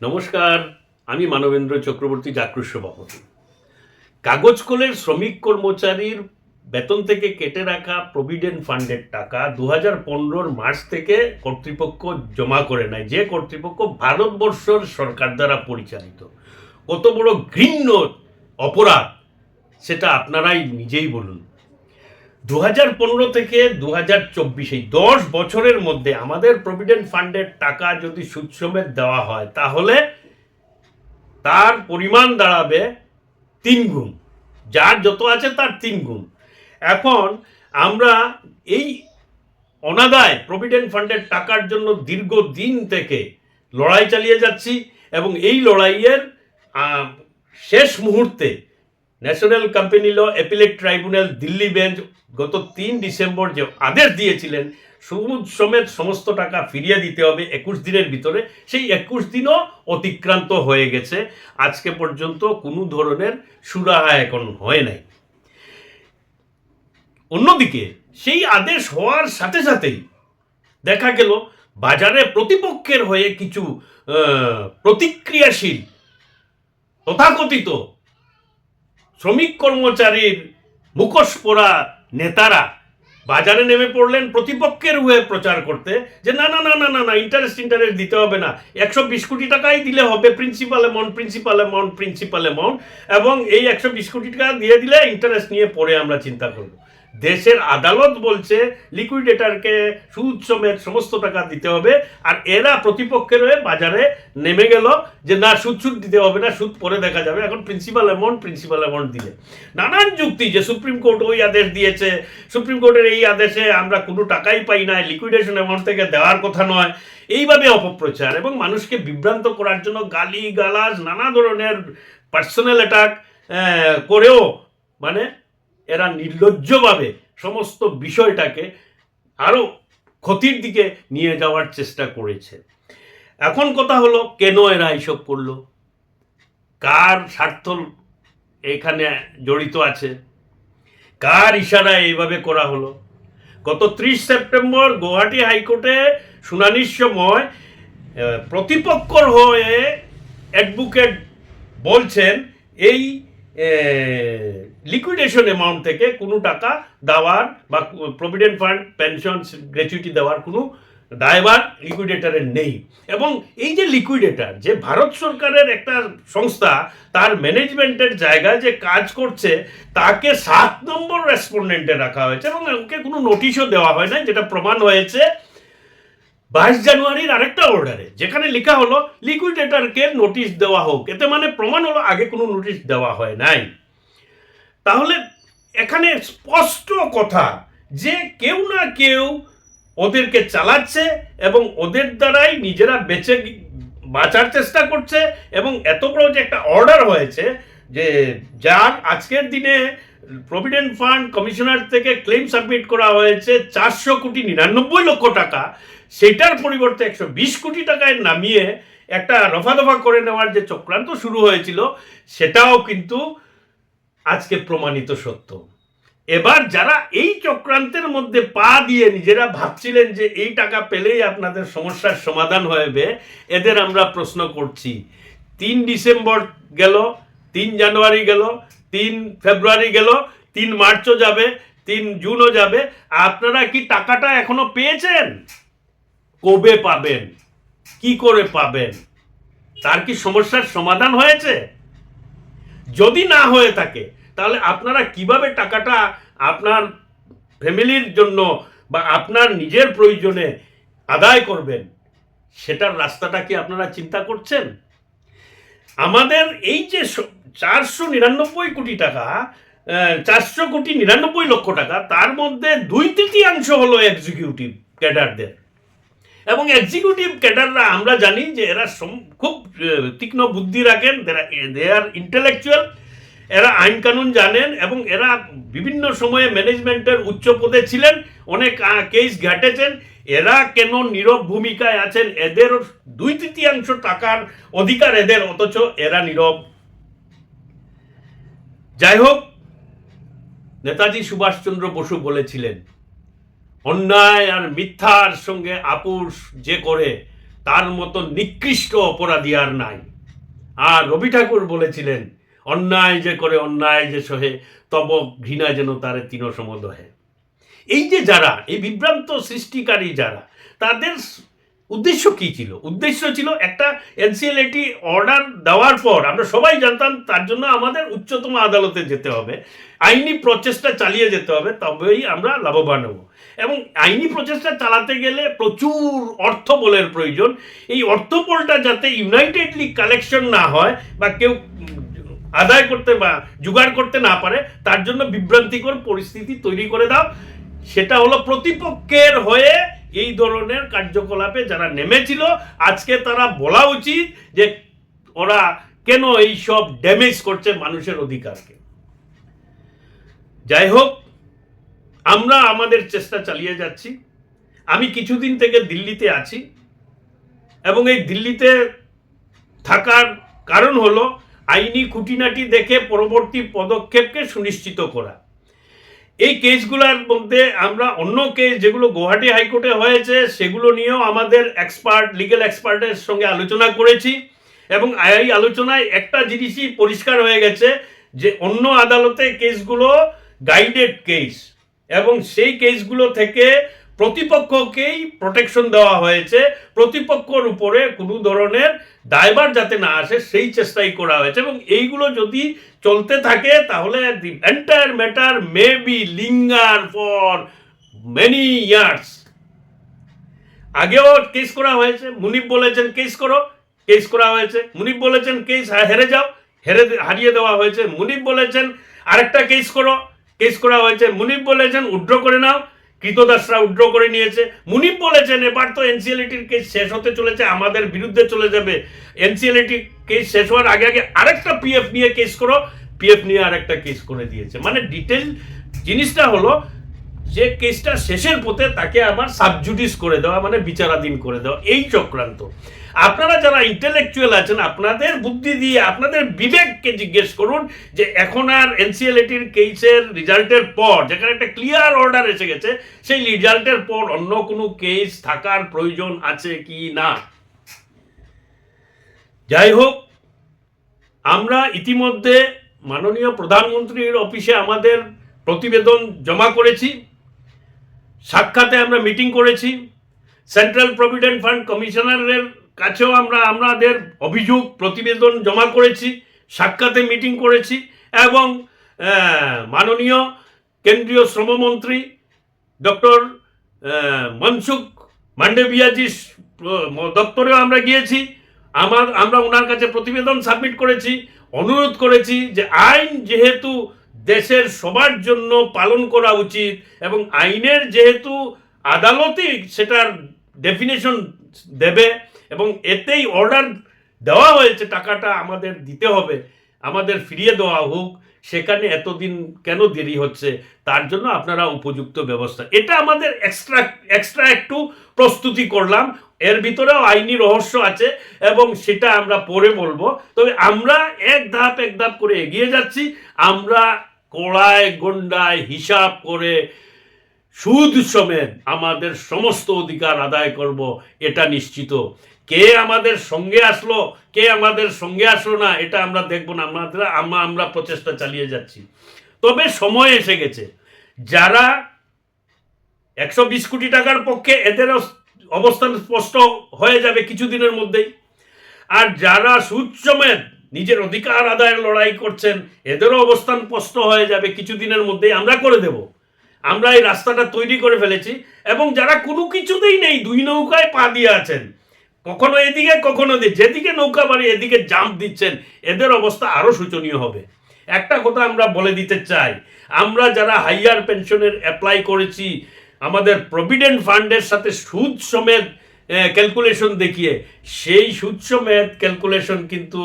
নমস্কার, আমি মানবেন্দ্র চক্রবর্তী জাকৃষ্য বাপতি কাগজ কলের শ্রমিক কর্মচারীর বেতন থেকে কেটে রাখা প্রভিডেন্ট ফান্ডের টাকা দু হাজার মার্চ থেকে কর্তৃপক্ষ জমা করে নেয়, যে কর্তৃপক্ষ ভারতবর্ষর সরকার দ্বারা পরিচালিত। কত বড় ঘৃণ্য অপরাধ, সেটা আপনারাই নিজেই বলুন। দু হাজার পনেরো থেকে দু হাজার চব্বিশ, এই দশ বছরের মধ্যে আমাদের প্রভিডেন্ট ফান্ডের টাকা যদি সুদ সমেত দেওয়া হয়, তাহলে তার পরিমাণ দাঁড়াবে তিন গুণ। যার যত আছে তার তিন গুণ। এখন আমরা এই অনাদায় প্রভিডেন্ট ফান্ডের টাকার জন্য দীর্ঘদিন থেকে লড়াই চালিয়ে যাচ্ছি এবং এই লড়াইয়ের শেষ মুহূর্তে national company law appellate tribunal Delhi bench গত তিন ডিসেম্বর যে আদেশ দিয়েছিলেন, সুদ সমেত সমস্ত টাকা ফিরিয়ে দিতে হবে একুশ দিনের ভিতরে। সেই একুশ দিনও অতিক্রান্ত হয়ে গেছে। আজকে পর্যন্ত কোনো ধরনের সুরাহা এখন হয় নাই। অন্যদিকে, সেই আদেশ হওয়ার সাথে সাথেই দেখা গেল, বাজারে প্রতিপক্ষের হয়ে কিছু প্রতিক্রিয়াশীল, তথাকথিত শ্রমিক কর্মচারীর মুখোশ পরা নেতারা বাজারে নেমে পড়লেন প্রতিপক্ষের হয়ে প্রচার করতে যে না না না না না না ইন্টারেস্ট ইন্টারেস্ট দিতে হবে না। একশো বিশ কোটি টাকাই দিলে হবে principal amount principal amount principal amount এবং এই একশো বিশ কোটি টাকা দিয়ে দিলে ইন্টারেস্ট নিয়ে পরে আমরা চিন্তা করব। দেশের আদালত বলছে, লিকুইডেটারকে সুদ সমেত সমস্ত টাকা দিতে হবে, আর এরা প্রতিপক্ষের হয়ে বাজারে নেমে গেল যে না, সুদ সুদ দিতে হবে না, সুদ পরে দেখা যাবে। এখন প্রিন্সিপাল অ্যামাউন্ট প্রিন্সিপাল অ্যামাউন্ট দিলে। নানান যুক্তি যে সুপ্রিম কোর্ট ওই আদেশ দিয়েছে। সুপ্রিম কোর্টের এই আদেশে আমরা কোনো টাকাই পাই না, লিকুইডেশন অ্যামাউন্ট থেকে দেওয়ার কথা নয়। এইভাবে অপপ্রচার এবং মানুষকে বিভ্রান্ত করার জন্য গালি গালাজ নানা ধরনের পার্সোনাল অ্যাটাক করেও মানে এরা নির্লজ্জভাবে সমস্ত বিষয়টাকে আরও ক্ষতির দিকে নিয়ে যাওয়ার চেষ্টা করেছে। এখন কথা হলো, কেন এরা এইসব করল? কার স্বার্থ এখানে জড়িত আছে? কার ইশারায় এইভাবে করা হলো? গত ত্রিশ সেপ্টেম্বর গুয়াহাটি হাইকোর্টে শুনানির সময় প্রতিপক্ষর হয়ে অ্যাডভোকেট বলছেন, এই লিকুইডেশন অ্যামাউন্ট থেকে কোনো টাকা দেওয়ার বা প্রভিডেন্ট ফান্ড পেনশন গ্র্যাচুইটি দেওয়ার কোনো দায়ভার লিকুইডেটারের নেই। এবং এই যে লিকুইডেটার যে ভারত সরকারের একটা সংস্থা, তার ম্যানেজমেন্টের জায়গায় যে কাজ করছে, তাকে সাত নম্বর রেসপন্ডেন্টে রাখা হয়েছে এবং ওকে কোনো নোটিশও দেওয়া হয় না যেটা প্রমাণ হয়েছে বাইশ জানুয়ারির আরেকটা অর্ডারে যেখানে লেখা হলো লিকুইডেটারকে নোটিশ দেওয়া হোক। এতে মানে প্রমাণ হলো, আগে কোনো নোটিশ দেওয়া হয় নাই। তাহলে এখানে স্পষ্ট কথা যে কেউ না কেউ ওদেরকে চালাচ্ছে এবং ওদের দ্বারাই নিজেরা বেঁচে বাঁচার চেষ্টা করছে এবং এত বড় যে একটা অর্ডার হয়েছে যে যার আজকের দিনে প্রভিডেন্ট ফান্ড কমিশনার থেকে ক্লেম সাবমিট করা হয়েছে চারশো কোটি নিরানব্বই লক্ষ টাকা। সেটার পরিবর্তে একশো বিশ কোটি টাকায় নামিয়ে একটা রফা দফা করে নেওয়ার যে চক্রান্ত শুরু হয়েছিল, সেটাও কিন্তু আজকে প্রমাণিত সত্য। এবার যারা এই চক্রান্তের মধ্যে পা দিয়ে নিজেরা ভাবছিলেন যে এই টাকা পেলেই আপনাদের সমস্যার সমাধান হবে এদের আমরা প্রশ্ন করছি। তিন ডিসেম্বর গেল, তিন জানুয়ারি গেল, তিন ফেব্রুয়ারি গেল, তিন মার্চও যাবে, তিন জুনও যাবে। আপনারা কি টাকাটা এখনও পেয়েছেন? কবে পাবেন? কি করে পাবেন? তার কি সমস্যার সমাধান হয়েছে? যদি না হয়ে থাকে, তাহলে আপনারা কীভাবে টাকাটা আপনার ফ্যামিলির জন্য বা আপনার নিজের প্রয়োজনে আদায় করবেন, সেটার রাস্তাটা কি আপনারা চিন্তা করছেন? আমাদের এই যে চারশো নিরানব্বই কোটি টাকা চারশো কোটি নিরানব্বই লক্ষ টাকা, তার মধ্যে দুই তৃতীয়াংশ হলো এক্সিকিউটিভ ক্যাডারদের এবং এক্সিকিউটিভ ক্যাডাররা আমরা জানি যে এরা খুব তীক্ষ্ণ বুদ্ধি রাখেন দে আর ইন্টেলেকচুয়াল এরা আইন কানুন জানেন এবং এরা বিভিন্ন সময়ে ম্যানেজমেন্টের উচ্চ পদে ছিলেন, অনেক কেস ঘাটেছেন। এরা কেন নীরব ভূমিকায় আছেন? এদের দুই তৃতীয়াংশ টাকার অধিকার এদের, অথচ এরা নীরব। যাই হোক, নেতাজি সুভাষচন্দ্র বসু বলেছিলেন অন্যায় আর মিথ্যার সঙ্গে আপুষ যে করে, তার মতো নিকৃষ্ট অপরাধী আর নাই। আর রবি ঠাকুর বলেছিলেন, অন্যায় যে করে, অন্যায় যে সহে, তব ঘৃণা যেন তার তিন সমদহে এই যে যারা, এই বিভ্রান্ত সৃষ্টিকারী যারা, তাদের উদ্দেশ্য কি ছিল? উদ্দেশ্য ছিল একটা এনসিএলএটি অর্ডার দেওয়ার পর, আমরা সবাই জানতাম তার জন্য আমাদের উচ্চতম আদালতে যেতে হবে, আইনি প্রচেষ্টা চালিয়ে যেতে হবে, তবেই আমরা লাভবান হব। এবং আইনি প্রচেষ্টা চালাতে গেলে প্রচুর অর্থ বলের প্রয়োজন। এই অর্থ বলটা যাতে ইউনাইটেডলি কালেকশন না হয় বা কেউ আদায় করতে বা জোগাড় করতে না পারে, তার জন্য বিভ্রান্তিকর পরিস্থিতি তৈরি করে দাও। সেটা হলো প্রতিপক্ষের হয়ে এই ধরনের কার্যকলাপে যারা নেমেছিল, আজকে তারা বলা উচিত যে ওরা কেন এই সব ড্যামেজ করছে মানুষের অধিকারকে। যাই হোক, আমরা আমাদের চেষ্টা চালিয়ে যাচ্ছি। আমি কিছুদিন থেকে দিল্লিতে আছি এবং এই দিল্লিতে থাকার কারণ হলো আইনি খুঁটিনাটি দেখে পরবর্তী পদক্ষেপকে সুনিশ্চিত করা। এই কেসগুলোর মধ্যে আমরা অন্য কেস যেগুলো গুয়াহাটি হাইকোর্টে হয়েছে, সেগুলো নিয়েও আমাদের এক্সপার্ট লিগেল এক্সপার্টের সঙ্গে আলোচনা করেছি এবং এই আলোচনায় একটা জিনিসই পরিষ্কার হয়ে গেছে যে অন্য আদালতে কেসগুলো গাইডেড কেস এবং সেই কেসগুলো থেকে প্রতিপক্ষকেই প্রোটেকশন দেওয়া হয়েছে। প্রতিপক্ষর উপরে কোনো ধরনের দায়ভার যাতে না আসে, সেই চেষ্টাই করা হয়েছে। এবং এইগুলো যদি চলতে থাকে, তাহলে the entire matter may be linger for many years আগেও কেস করা হয়েছে। মুনিপ বলেছেন কেস করো। কেস করা হয়েছে। মুনিপ বলেছেন কেস হেরে যাও। হেরে হারিয়ে দেওয়া হয়েছে। মুনিপ বলেছেন, আরেকটা কেস করো। কেস করা হয়েছে। মুনিপ বলেছেন, উড্র করে নাও। কৃতদাসরা উড্র করে নিয়েছে। মুনিপ বলেছেন, এবার তো এনসিএলটির কেস শেষ হতে চলেছে, আমাদের বিরুদ্ধে চলে যাবে। এনসিএলএটি কেস শেষ হওয়ার আগে আগে আরেকটা পিএফ নিয়ে কেস করো। পিএফ নিয়ে আরেকটা কেস করে দিয়েছে। মানে ডিটেল জিনিসটা হলো যে কেসটা শেষের পথে তাকে আবার সাবজুডিস করে দেওয়া মানে বিচারাধীন করে দেওয়া, এই চক্রান্ত। আপনারা যারা ইন্টেলেকচুয়াল আছেন, আপনাদের বুদ্ধি দিয়ে, আপনাদের বিবেককে জিজ্ঞেস করুন যে এখন আর এনসিএলএটির কেসের রেজাল্টের পর, যেখানে একটা ক্লিয়ার অর্ডার এসে গেছে, সেই রেজাল্টের পর অন্য কোনো কেস থাকার প্রয়োজন আছে কি না? যাই হোক, আমরা ইতিমধ্যে মাননীয় প্রধানমন্ত্রীর অফিসে আমাদের প্রতিবেদন জমা করেছি। সাক্ষাতে আমরা মিটিং করেছি। সেন্ট্রাল প্রভিডেন্ট ফান্ড কমিশনারের কাছেও আমরা, আমাদের অভিযোগ, প্রতিবেদন জমা করেছি, সাক্ষাতে মিটিং করেছি এবং মাননীয় কেন্দ্রীয় শ্রমমন্ত্রী ডক্টর মনসুখ মান্ডেভিয়াজির দপ্তরেও আমরা গিয়েছি। আমার, আমরা ওনার কাছে প্রতিবেদন সাবমিট করেছি, অনুরোধ করেছি যে আইন যেহেতু দেশের সবার জন্য পালন করা উচিত এবং আইনের যেহেতু আদালতই সেটার ডেফিনেশন দেবে এবং এতেই অর্ডার দেওয়া হয়েছে, টাকাটা আমাদের দিতে হবে, আমাদের ফিরিয়ে দেওয়া হোক, সেখানে এতদিন কেন দেরি হচ্ছে, তার জন্য আপনারা উপযুক্ত ব্যবস্থা। এটা আমাদের এক্সট্রা এক্সট্রা একটু প্রস্তুতি করলাম। এর ভিতরেও আইনি রহস্য আছে এবং সেটা আমরা পরে বলব। তবে আমরা এক ধাপ এক ধাপ করে এগিয়ে যাচ্ছি। আমরা কড়ায়, গন্ডায় হিসাব করে সুদ সমেত আমাদের সমস্ত অধিকার আদায় করব, এটা নিশ্চিত। কে আমাদের সঙ্গে আসলো, কে আমাদের সঙ্গে আসলো না, এটা আমরা দেখব না। আমাদের আমরা আমরা প্রচেষ্টা চালিয়ে যাচ্ছি। তবে সময় এসে গেছে। যারা একশো বিশ কোটি টাকার পক্ষে এদেরও অবস্থান স্পষ্ট হয়ে যাবে কিছুদিনের মধ্যেই। আর যারা সমেত নিজের অধিকার আদায়ের লড়াই করছেন, এদেরও অবস্থান স্পষ্ট হয়ে যাবে কিছুদিনের মধ্যেই। আমরা করে দেব। আমরা এই রাস্তাটা তৈরি করে ফেলেছি এবং যারা কোনো কিছুতেই নেই, দুই নৌকায় পা দিয়ে আছেন, কখনো এদিকে, কখনো যেদিকে নৌকা বাড়ি, এদিকে জাম্প দিচ্ছেন, এদের অবস্থা আরও শোচনীয় হবে। একটা কথা আমরা বলে দিতে চাই, আমরা যারা হাইয়ার পেনশনের অ্যাপ্লাই করেছি আমাদের প্রভিডেন্ট ফান্ডের সাথে সুদ সমেত ক্যালকুলেশন দেখিয়ে, সেই সুদ সমেত ক্যালকুলেশন কিন্তু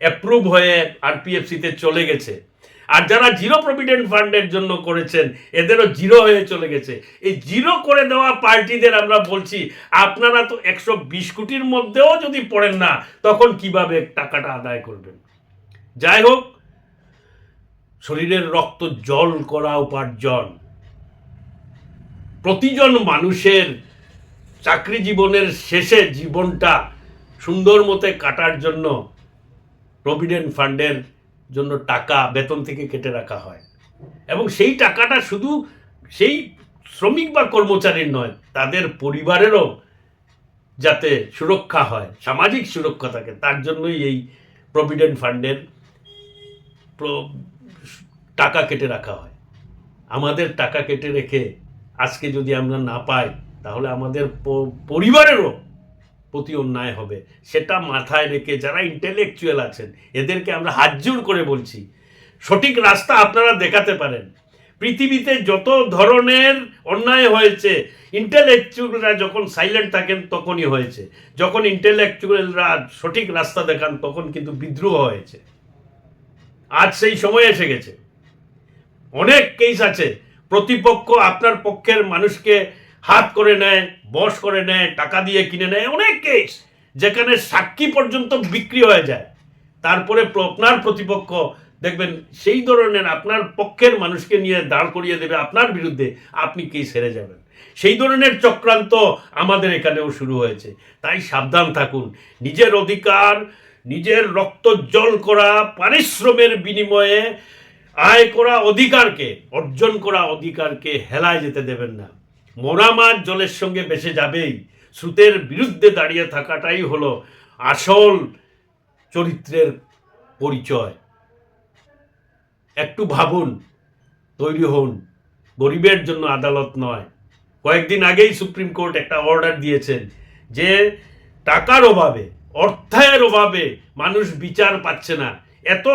অ্যাপ্রুভ হয়ে আরপিএফসিতে চলে গেছে। আর যারা জিরো প্রভিডেন্ট ফান্ডের জন্য করেছেন, এদেরও জিরো হয়ে চলে গেছে। এই জিরো করে দেওয়া পার্টিদের আমরা বলছি, আপনারা তো একশো বিশ কোটির মধ্যেও যদি পড়েন না, তখন কীভাবে টাকাটা আদায় করবেন? যাই হোক, শরীরের রক্ত জল করা উপার্জন। প্রতিজন মানুষের চাকরি জীবনের শেষে জীবনটা সুন্দর মতে কাটার জন্য প্রভিডেন্ট ফান্ডের জন্য টাকা বেতন থেকে কেটে রাখা হয়। এবং সেই টাকাটা শুধু সেই শ্রমিক বা কর্মচারীর নয়, তাদের পরিবারেরও যাতে সুরক্ষা হয়, সামাজিক সুরক্ষা থাকে, তার জন্যই এই প্রভিডেন্ট ফান্ডের টাকা কেটে রাখা হয়। আমাদের টাকা কেটে রেখে আজকে যদি আমরা না পাই, তাহলে আমাদের পরিবারেরও প্রতি অন্যায় হবে। সেটা মাথায় রেখে যারা ইন্টেলেকচুয়াল আছেন, এদেরকে আমরা হাতজোড় করে বলছি, সঠিক রাস্তা আপনারা দেখাতে পারেন। পৃথিবীতে যত ধরনের অন্যায় হয়েছে ইন্টেলেকচুয়ালরা যখন সাইলেন্ট থাকেন তখনই হয়েছে। যখন ইন্টেলেকচুয়ালরা সঠিক রাস্তা দেখান তখন কিন্তু বিদ্রোহ হয়েছে। আজ সেই সময় এসে গেছে। অনেক কেস আছে প্রতিপক্ষ আপনার পক্ষের মানুষকে হাত করে নেয়, বশ করে নেয়, টাকা দিয়ে কিনে নেয়। অনেক কেস যেখানে সাক্ষী পর্যন্ত বিক্রি হয়ে যায়। তারপরে আপনার প্রতিপক্ষ, দেখবেন সেই ধরনের আপনার পক্ষের মানুষকে নিয়ে দাঁড় করিয়ে দেবে আপনার বিরুদ্ধে, আপনি কেস সেরে যাবেন? সেই ধরনের চক্রান্ত আমাদের এখানেও শুরু হয়েছে। তাই সাবধান থাকুন। নিজের অধিকার, নিজের রক্ত জল করা, পারিশ্রমের বিনিময়ে আয় করা অধিকারকে, অর্জন করা অধিকারকে হেলায় যেতে দেবেন না। মোরা মাছ জলের সঙ্গে বেসে যাবেই। স্রোতের বিরুদ্ধে দাঁড়িয়ে থাকাটাই হলো আসল চরিত্রের পরিচয়। একটু ভাবুন, তৈরি হন। গরিবের জন্য আদালত নয়। কয়েকদিন আগেই সুপ্রিম কোর্ট একটা অর্ডার দিয়েছেন যে টাকার অভাবে অর্থায়ের অভাবে মানুষ বিচার পাচ্ছে না। এত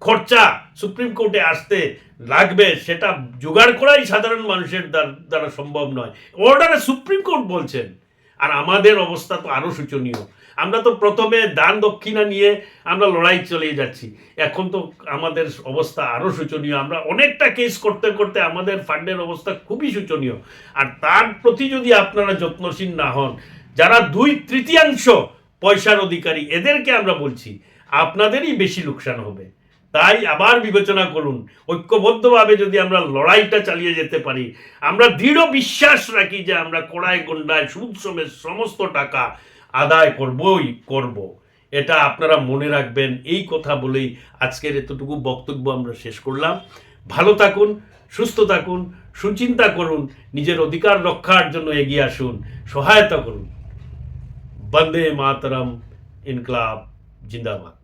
খরচা সুপ্রিম কোর্টে আসতে লাগবে, সেটা জোগাড় করাই সাধারণ মানুষের দ্বার- সম্ভব নয়। অর্ডারে সুপ্রিম কোর্ট বলছেন, আর আমাদের অবস্থা তো আরও শোচনীয়। আমরা তো প্রথমে দান দক্ষিণা নিয়ে আমরা লড়াই চলিয়ে যাচ্ছি। এখন তো আমাদের অবস্থা আরও শোচনীয়। আমরা অনেকটা কেস করতে করতে আমাদের ফান্ডের অবস্থা খুবই শোচনীয়। আর তার প্রতি যদি আপনারা যত্নশীল না হন, যারা দুই তৃতীয়াংশ পয়সার অধিকারী, এদেরকে আমরা বলছি, আপনাদেরই বেশি লোকসান হবে। তাই আবার বিবেচনা করুন। ঐক্যবদ্ধভাবে যদি আমরা লড়াইটা চালিয়ে যেতে পারি, আমরা দৃঢ় বিশ্বাস রাখি যে আমরা কড়ায়, গন্ডায়, সুদ সমেত সমস্ত টাকা আদায় করবই, করব। এটা আপনারা মনে রাখবেন। এই কথা বলেই আজকের এতটুকু বক্তব্য আমরা শেষ করলাম। ভালো থাকুন, সুস্থ থাকুন, সুচিন্তা করুন, নিজের অধিকার রক্ষার জন্য এগিয়ে আসুন, সহায়তা করুন। বন্দে মাতরম, ইনকলাব, জিন্দাবাদ।